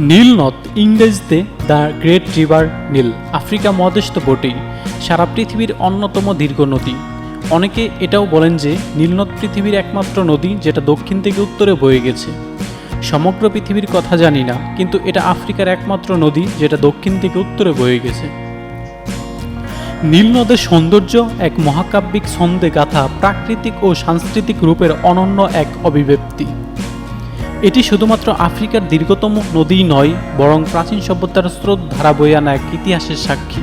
নীল নদ, ইংরেজিতে the great river Neil, Africa মহাদেশ তো বটেই, সারা পৃথিবীর অন্যতম দীর্ঘ নদী। অনেকে এটাও বলেন যে নীলনদ পৃথিবীর একমাত্র নদী যেটা দক্ষিণ থেকে উত্তরে বয়ে গেছে। সমগ্র পৃথিবীর কথা জানি না, কিন্তু এটা আফ্রিকার একমাত্র নদী যেটা দক্ষিণ থেকে উত্তরে বয়ে গেছে। নীল নদের সৌন্দর্য এক মহাকাব্যিক ছন্দে গাথা প্রাকৃতিক ও সাংস্কৃতিক রূপের অনন্য এক অভিব্যক্তি। এটি শুধুমাত্র আফ্রিকার দীর্ঘতম নদী নয়, বরং প্রাচীন সভ্যতার স্রোত ধারা বয়ে আনা এক ইতিহাসের সাক্ষী।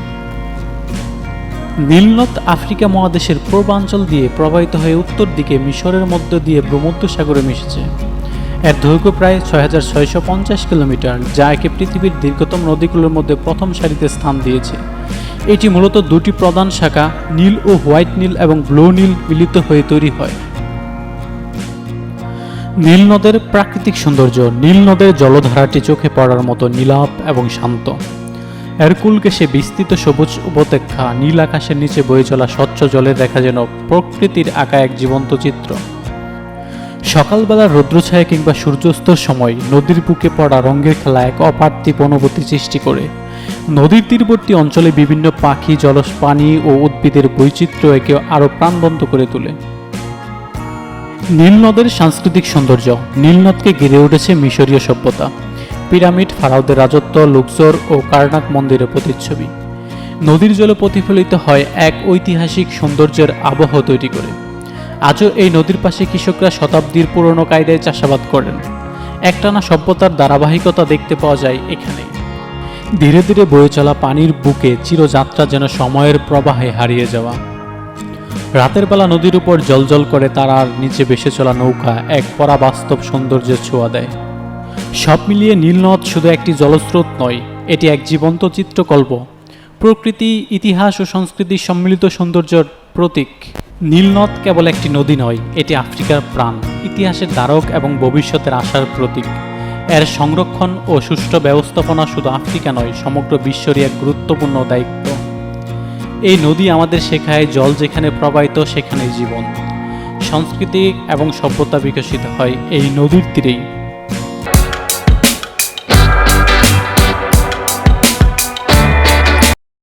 নীলনদ আফ্রিকা মহাদেশের পূর্বাঞ্চল দিয়ে প্রবাহিত হয়ে উত্তর দিকে মিশরের মধ্য দিয়ে ভূমধ্যসাগরে মিশেছে। এর দৈর্ঘ্য প্রায় ছয় হাজার ছয়শো পঞ্চাশ কিলোমিটার, যা একে পৃথিবীর দীর্ঘতম নদীগুলোর মধ্যে প্রথম সারিতে স্থান দিয়েছে। এটি মূলত দুটি প্রধান শাখা, নীল ও হোয়াইট নীল এবং ব্লু নীল মিলিত হয়ে তৈরি হয়। নীল নদের প্রাকৃতিক সৌন্দর্য, নীল নদের জলধারাটি চোখে পড়ার মতো নীলাপ এবং শান্ত। ঘেসে বিস্তৃত সবুজ উপত্যকা, নীল আকাশের নিচে বয়ে চলা স্বচ্ছ জলে দেখা যেন প্রকৃতির আঁকা এক জীবন্ত চিত্র। সকালবেলার রৌদ্রছায়া কিংবা সূর্যাস্তর সময় নদীর বুকে পড়া রঙের খেলা এক অপার্থিব অনুভূতি সৃষ্টি করে। নদীর তীরবর্তী অঞ্চলে বিভিন্ন পাখি, জলজ পানি ও উদ্ভিদের বৈচিত্র্য একে আরও প্রাণবন্ত করে তোলে। নীলনদের সাংস্কৃতিক সৌন্দর্য। নীলনদকে ঘিরে উঠেছে মিশরীয় সভ্যতা। পিরামিড, ফারাওদের রাজত্ব লুকসর ও কার্নাক মন্দিরের প্রতিচ্ছবি। নদীর জলে প্রতিফলিত হয় এক ঐতিহাসিক সৌন্দর্যের আবহ তৈরি করে। আজও এই নদীর পাশে কৃষকরা শতাব্দীর পুরনো কায়দায় চাষাবাদ করেন। একটানা সভ্যতার ধারাবাহিকতা দেখতে পাওয়া যায় এখানে। ধীরে ধীরে বয়ে চলা পানির বুকে চিরযাত্রা যেন সময়ের প্রবাহে হারিয়ে যাওয়া। রাতের বেলা নদীর উপর জলজল করে তারার নিচে ভেসে চলা নৌকা এক পরাবাস্তব সৌন্দর্যের ছোঁয়া দেয়। সব মিলিয়ে নীলনদ শুধু একটি জলস্রোত নয়, এটি এক জীবন্ত চিত্রকল্প। প্রকৃতি, ইতিহাস ও সংস্কৃতির সম্মিলিত সৌন্দর্যের প্রতীক। নীলনদ কেবল একটি নদী নয়, এটি আফ্রিকার প্রাণ, ইতিহাসের দ্বারক এবং ভবিষ্যতের আশার প্রতীক। এর সংরক্ষণ ও সুষ্ঠু ব্যবস্থাপনা শুধু আফ্রিকা নয়, সমগ্র বিশ্বেরই এক গুরুত্বপূর্ণ দায়িত্ব। এই নদী আমাদের শেখায় জল যেখানে প্রবাহিত, সেখানেই জীবন। সংস্কৃতি এবং সভ্যতা বিকশিত হয় এই নদীর তীরেই।